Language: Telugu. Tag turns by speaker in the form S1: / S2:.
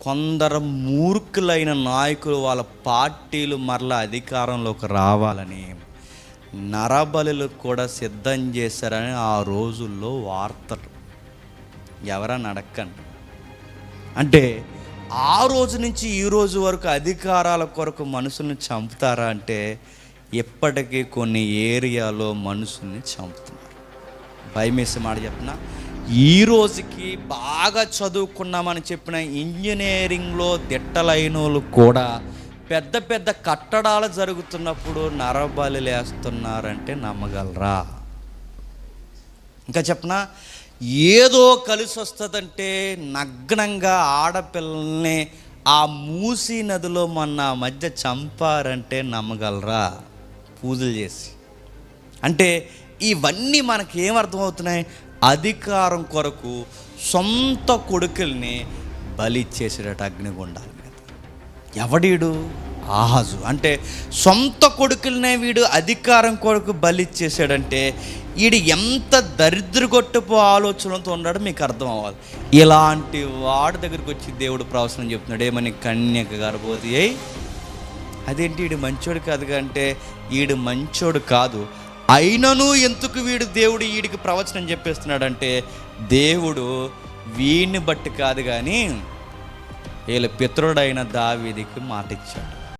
S1: కొందరు మూర్ఖులైన నాయకులు వాళ్ళ పార్టీలు మరలా అధికారంలోకి రావాలని నరబలులు కూడా సిద్ధం చేశారని ఆ రోజుల్లో వార్తలు. ఎవరన్నా అడక్కండి అంటే ఆ రోజు నుంచి ఈ రోజు వరకు అధికారాల కొరకు మనుషుల్ని చంపుతారా అంటే ఇప్పటికీ కొన్ని ఏరియాలో మనుషుల్ని చంపుతున్నారు. భయమేసి మాట చెప్పిన ఈ రోజుకి బాగా చదువుకున్నామని చెప్పిన ఇంజనీరింగ్లో దిట్టలైన వాళ్ళు కూడా పెద్ద పెద్ద కట్టడాలు జరుగుతున్నప్పుడు నరబలి లేస్తున్నారంటే నమ్మగలరా? ఇంకా చెప్పనా? ఏదో కలిసి వస్తుందంటే నగ్నంగా ఆడపిల్లల్ని ఆ మూసి నదిలో మొన్న ఆ మధ్య చంపారంటే నమ్మగలరా? పూజలు చేసి. అంటే ఇవన్నీ మనకి ఏమర్థమవుతున్నాయి అధికారం కొరకు సొంత కొడుకుల్ని బలి చేసేటట్టు అగ్నిగుండాల మీద. ఎవడీడు? ఆహాజు. అంటే సొంత కొడుకులనే వీడు అధికారం కొరకు బలి ఇచ్చేసాడంటే వీడు ఎంత దరిద్రగొట్టుపు ఆలోచనలతో ఉన్నాడో మీకు అర్థం అవ్వాలి ఇలాంటి వాడి దగ్గరికి వచ్చి దేవుడు ప్రవచనం చెప్తున్నాడు. ఏమని? కన్యక గర్భవతి అయి. అదేంటి? వీడు మంచోడు కాదు అంటే వీడు మంచోడు కాదు. అయినను ఎందుకు వీడు దేవుడు వీడికి ప్రవచనం చెప్పేస్తున్నాడంటే దేవుడు వీడిని బట్టి కాదు కానీ వీళ్ళ పితరుడైన దావీదికి మాట ఇచ్చాడు